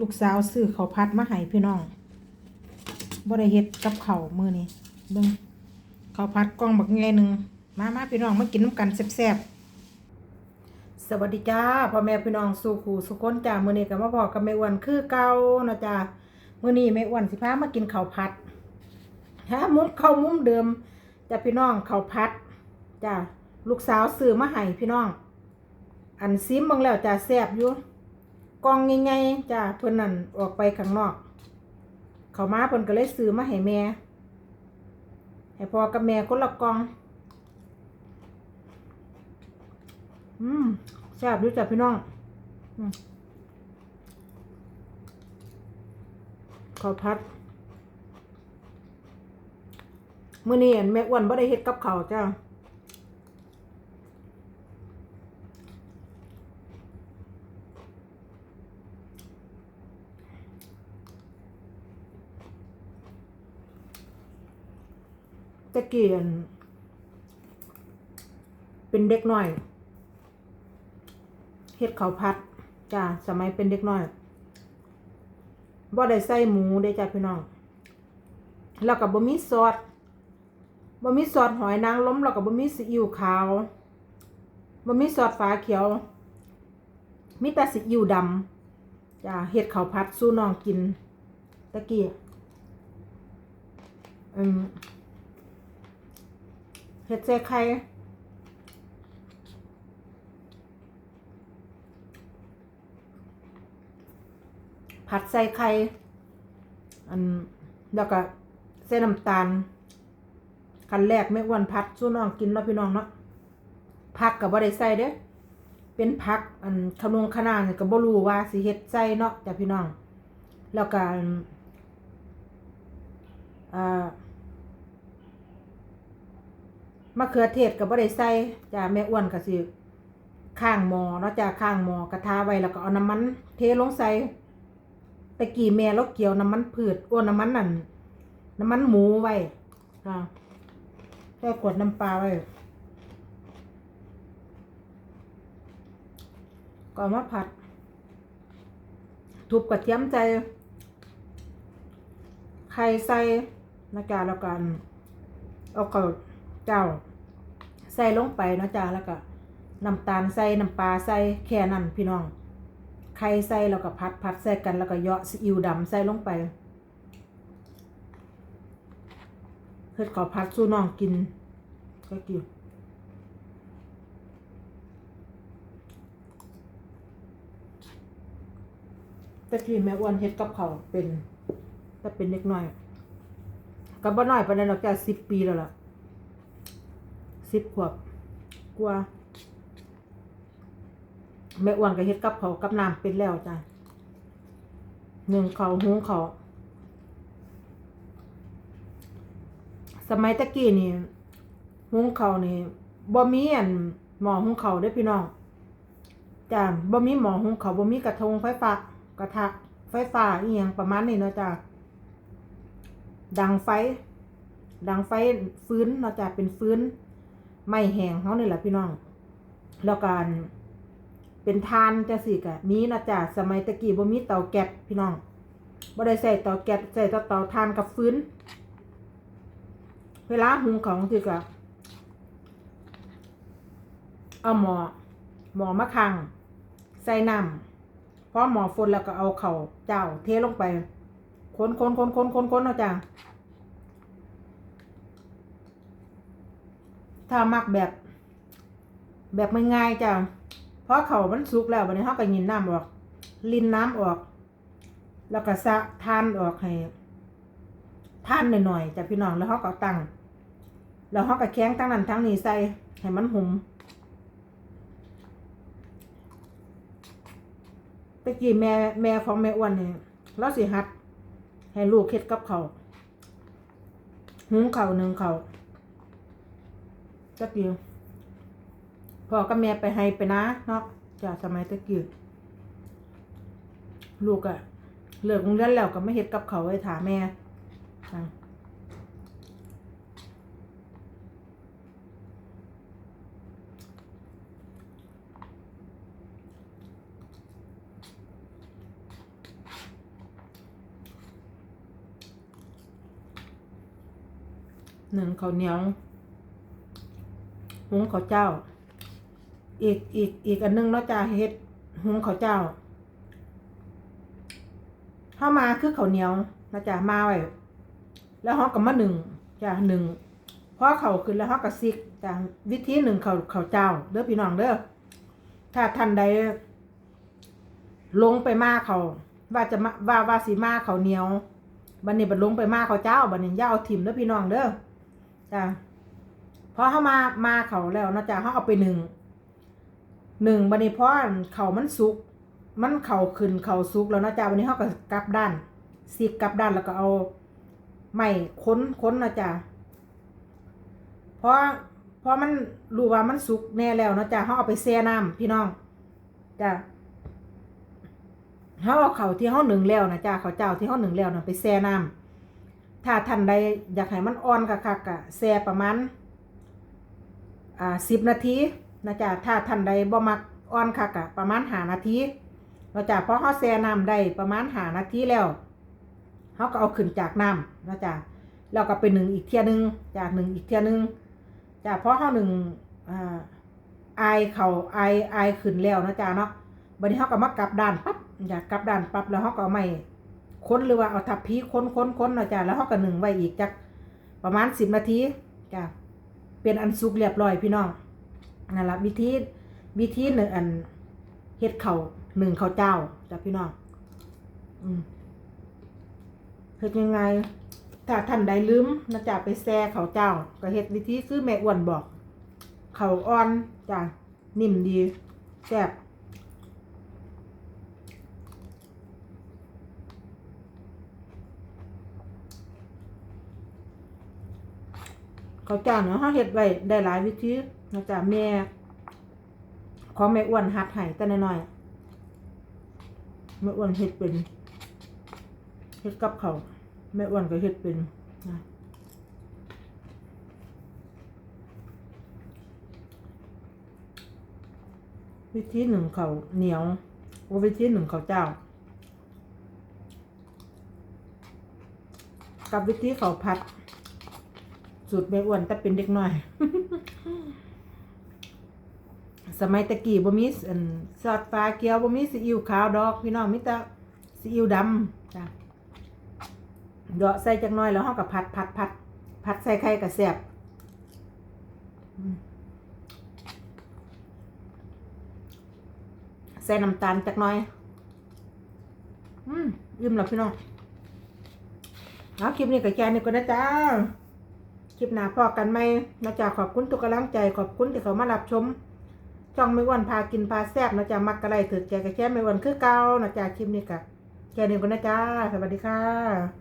ลูกสาวซื้อข้าวผัดมาให้พี่น้องบ่ได้เฮ็ดกับเข้ามือนี้เบิ่งข้าวผัดกล่องบักใหญ่หนึ่งมามาพี่น้องมากินน้ำกันแซ่บๆสวัสดีจ้าพ่อแม่พี่น้องสู่ขู่สุคนจ้ามือนี้ก็มาบอกกับแม่อ้วนคือเก่านะจ้ามือนี้แม่อ้วนสิพามากินข้าวผัดฮะมุมเข้ามุมเดิมจ้าพี่น้องข้าวผัดจ้าลูกสาวซื้อมาให้พี่น้อง อันซิมบิ่งแล้วจ้าแซ่บอยู่ กล่องใหญ่ๆจ้าเพิ่นนั่นออกไปข้างนอก เขามาเพิ่นก็เลยซื้อมาให้แม่ให้พ่อกับแม่คนละกล่อง อืมแซ่บอยู่จ้ะพี่น้องอข้าวผัดเมื้อนี้อันแม่อ้วนบ่ได้เฮ็ดกับเขาจ้า ตะเกียน เป็นเด็กน้อยเฮ็ดข้าวผัดจ้าสมัยเป็นเด็กน้อยบ่ได้ใส่หมูได้จ้าพี่น้อง แล้วก็บ่มีซอสบ่มีซอสหอยนางรมแล้วก็บ่มีซีอิ๊วขาวบ่มีซอสฟ้าเขียว มีแต่ซีอิ๊วดำจ้าเฮ็ดข้าวผัดสู้น้องกินตะกี้อืม เห็ดใส่ไข่ผัดใส่ไข่ อันแล้วก็ใส่น้ำตาลคันแรกไม่อ้วนพัดสู้น้องกินเนาะพี่น้องเนาะผักกับบ่ได้ใส่เด้อเป็นผักอันขนงขนาดก็บ่รู้ว่าสิเฮ็ดใส่เนาะจ้ะพี่น้อง แล้วก็อันอ่า มะเขือเทศก็บ่ได้ใส่จ้าแม่อ้วนก็สิข้างหมอเนาะจ้าข้างหมอกระทาไว้แล้วก็เอาน้ำมัน เทลงใส่ตะกี้แม่เราเกี่ยวน้ำมันพืชอ้วนน้ำมันนั่นน้ำมันหมูไว้จ้าแค่ขวดน้ำปลาไว้ก็เอามาผัดทุบกระเทียมใจไข่ใส่นะจ๊ะแล้วกันเอาก็ เจ้า ใส่ลงไปเนาะจ้าแล้วก็น้ำตาลใส่น้ำปลาใส่แค่นั้นพี่น้องไข่ใส่แล้วก็พัดพัดใส่กันแล้วก็เยาะซีอิ๊วดำใส่ลงไปเฮ็ดขอพัดสู้น้องกินก็กินแต่กี้แม่อ้วนเฮ็ดกับเขาเป็นแต่เป็นเด็กน้อยก็บ่น้อยปานนั้นหรอกจ้าสิบปีแล้วล่ะ สิบขวบกว่าแม่อ้วนก็เฮ็ดกับเขากับน้ำเป็นแล้วจ้ะหนึ่งเขาหุงเขาสมัยตะกี้นี่หุงเขานี่บ่มีอันหมอหุงเขาวเด้พี่น้องจ้ะบ่มีหมอหุงเขาบ่มีกระทงไฟฟ้ากระทะไฟฟ้าอีหยังประมาณนี้เนาะจ้ะดังไฟ ดังไฟฟื้นเนาะจ้ะเป็นฟื้น ไม่แห้งเขานี่แหละพี่น้อง แล้วการเป็นทานจะสิกะมีนะจ๊ะสมัยตะกี้บ่มีเตาแก๊สพี่น้องบ่ได้ใส่เตาแก๊สใส่แต่เตาทานกับฟื้นเวลาหุงของสิกะเอาหมอหมอมะคังใส่น้ำพอหมอฝนแล้วก็เอาเข่าเจ้าเทลงไป คนคนคนคนคนคนเนาะจ้ะ ถ้ามักแบบ แบบง่ายๆจ้ะเพราะเขามันสุกแล้ววันนี้เขาก็ยินน้ำออก ลินน้ำออก แล้วก็สะทานออกให้ทานหน่อยๆจ้ะพี่น้องแล้วเขาก็ตั้งแล้วเขาก็แข้งทั้งนั้นทั้งนี้ใส่ให้มันหุมตะกี้แม่แม่ของแม่อ้วนเนี่ยเราสิหัด ให้ลูกเฮ็ดกับเขาหุงเขาหนึ่งเขา ตะกเดียวพ่อกับแม่ไปให้ไปนะเนาะจากสมัยตะกี้ลูกอะเลิกโรงเรียนแล้วก็ไม่เห็นกับเขาไว้ถามแม่หนึ่งเขาเนียว หุงข้าวเจ้า อีกอีกอีกอันหนึงเนาะจ้าเฮ็ดหุงข้าวเจ้าเข้ามาคือข้าวเหนียวนะจ้ามาไว้แล้วฮอกกับมาหนึ่งจ้าหนึ่งพอเขาขึ้นแล้วฮอกกับซิกจ้าวิธีหนึ่งเขาวข้าเจ้าเด้อพี่น้องเด้อถ้าท่านใดลงไปมาเขาว่าจะมาว่าว่าสีมาเขาเหนียวบันนี้บัดลงไปมาเขาเจ้าบันนี้ย่าเอาถิ่มเด้อพี่น้องเด้อจ้า พอเขามามาเขาแล้วนาะจ้าเขาเอาไปหนึ่งหนึ่งบันนี้เพราะเขามันสุก มันเข่าขึ้นเข่าสุกแล้วนาะจ้าวันนี้เขาก็กลับด้านซีกกลับด้านแล้วก็เอาไม้ค้นค้นนะจ้าเพราะเพราะมันรู้ว่ามันสุกแน่แล้วนาะจ้าเขาเอาไปแช่น้ำพี่น้องจ้าเขาเอาเข่าที่เขาหนึ่งแล้วนะจ้าเขาเจ้าที่เขาหนึ่งแล้วนะไปแช่น้ำถ้าท่านใดอยากให้มันอ่อนคักกะแช่ประมาณ อ่าสิบนาทีนะจ้าถ้าท่านใดบ่มักอ่อนคักกะประมาณหานาทีนะจ้าเพราะเขาแช่น้ำได้ประมาณหานาทีแล้วเขาก็เอาขึ้นจากน้ำนะจ้าแล้วก็ไปหนึ่งอีกเที่ยหนึงจากหนึ่งอีกเที่ยหนึงจาเพราะเขาหนึ่งอาอายเขาอายอายขึ้นแล้วนะจ้าเนาะบัดนี้เขาก็มากลับด้านปั๊บอยากกลับด้านปั๊บแล้วเขาก็ไม่ค้นหรือว่าเอาทับพีค้นค้นค้นนะจ้ะแล้วเขาก็หนึ่งไว้อีกจักประมาณสิบนาทีจ้ะ เป็นอันสุกเรียบร้อยพี่น้องนั่นละวิธีวิธีหนึ่งอันเฮ็ดเขาหนึ่งเขาเจ้าจ้ะพี่น้องอืมเฮ็ดยังไงถ้าท่านใดลืมนะจ๊ะไปแซ่ข้าเจ้า ก็เฮ็ดวิธีคือแม่อ้วนบอก เขาอ่อนจ้ะนิ่มดีแซ่บ เขาวเจ้าเนาะเขาเฮ็ดไว้ได้หลายวิธีนะจ๊ะแม่ของแม่อ้วนหัดให้แต่น้อยๆแม่อ้วนเฮ็ดเป็นเฮ็ดกับเขาแม่อ้วนก็เฮ็ดเป็นนะวิธีหนึ่งเขาเหนียวว่าวิธีหนึ่งเขาเจ้า กับวิธีเขาวผัด สูตรแม่อ้วนแต่เป็นเด็กน้อย สมัยตะกี้บ่มีอันซอสฟ้าเกี๊ยวบ่มีซีอิ๊วขาวดอกพี่น้องมีแต่ซีอิ๊วดำจ้ะเดาะใส่จักหน่อยแล้วเฮาก็ผัดผัดผัดผัดใส่ไข่ก็แซ่บใส่น้ำตาลจักหน่อย อืมยิ้มแล้วพี่น้องเอาคลิปนี้ก็แค่นี้ก็นะจ้า คลิปหน้าพอกันไหมนะจ๊ะขอบคุณทุกกำลังใจขอบคุณที่เขามารับชมช่องไม่วันพากินพาแซ่บนะจ๊ะมักกะไรถือแกกระแค่ไม่วันคือเก่านะจ๊ะคลิปนี้กะแค่นี้ก็นะจ๊ะสวัสดีค่ะ